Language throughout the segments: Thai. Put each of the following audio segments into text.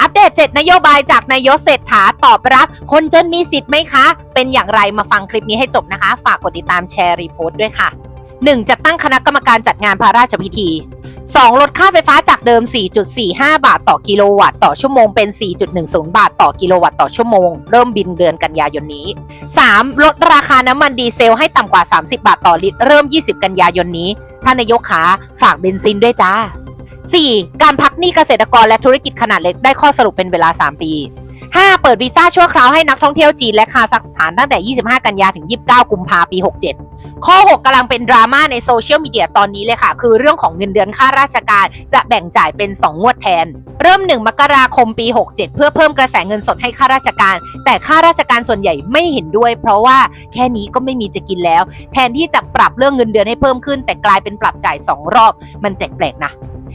อัปเดต 7 นโยบายจากนายกเศรษฐาตอบรับ คนจนมีสิทธิ์ไหมคะ เป็นอย่างไรมาฟังคลิปนี้ให้จบนะคะ ฝากกดติดตามแชร์รีโพสต์ด้วยค่ะ 1. จัดตั้งคณะกรรมการจัดงานพระราชพิธี 2. ลดค่าไฟฟ้าจากเดิม 4.45 บาทต่อกิโลวัตต์ต่อชั่วโมงเป็น 4.10 บาทต่อกิโลวัตต์ต่อชั่วโมง เริ่มบินเดือนกันยายนนี้ 3. ลดราคาน้ำมันดีเซลให้ต่ำกว่า 30 บาทต่อลิตร เริ่ม 20 กันยายนนี้ ท่านนายกขาฝากเบนซินด้วยจ้า 4. การพักหนี้เกษตรกรและธุรกิจขนาดเล็กได้ข้อสรุปเป็นเวลา 3 ปี 5. เปิดวีซ่าชั่วคราวให้นักท่องเที่ยวจีนและคาซัคสถานตั้งแต่ 25 กันยาถึง 29 กุมภาปี 67 ข้อ 6กำลังเป็นดราม่าในโซเชียลมีเดียตอนนี้เลยค่ะ คือเรื่องของเงินเดือนค่าราชการจะแบ่งจ่ายเป็น 2 งวดแทน เริ่ม 1 มกราคมปี 67 เพื่อเพิ่มกระแสเงินสดให้ข้าราชการ แต่ข้าราชการส่วนใหญ่ไม่เห็นด้วย เพราะว่าแค่นี้ก็ไม่มีจะกินแล้ว แทนที่จะปรับเรื่องเงินเดือนให้เพิ่มขึ้น แต่กลายเป็นปรับจ่าย 2 รอบ มันแปลกๆนะ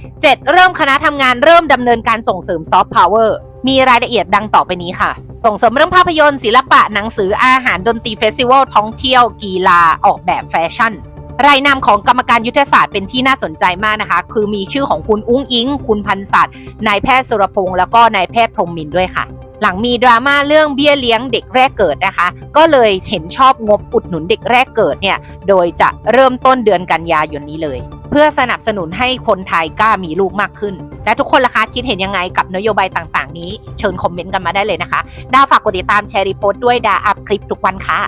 7. เริ่มคณะทำงานเริ่มดำเนินการส่งเสริมซอฟต์พาวเวอร์มีรายละเอียดดังต่อไปนี้ค่ะ ส่งเสริมเรื่องภาพยนตร์ศิลปะหนังสืออาหารดนตรีเฟสติวัลท่องเที่ยวกีฬาออกแบบแฟชั่นรายนามของกรรมการยุทธศาสตร์เป็นที่น่าสนใจมากนะคะ คือมีชื่อของคุณอุ้งอิง คุณพันศักดิ์นายแพทย์สุรพงศ์แล้วก็นายแพทย์พรมมินด้วยค่ะ หลังมีดราม่าเรื่องเบี้ยเลี้ยงเด็กแรกเกิดนะคะ ก็เลยเห็นชอบงบอุดหนุนเด็กแรกเกิดเนี่ย โดยจะเริ่มต้นเดือนกันยายนนี้เลย เพื่อสนับสนุนให้คนไทยกล้ามีลูกมากขึ้น และทุกคนล่ะคะคิดเห็นยังไงกับนโยบายต่าง ๆ นี้ เชิญคอมเมนต์กันมาได้เลยนะคะ ดาวฝากกดติดตามแชร์รีโพสต์ด้วยดาอัพคลิปทุกวันค่ะ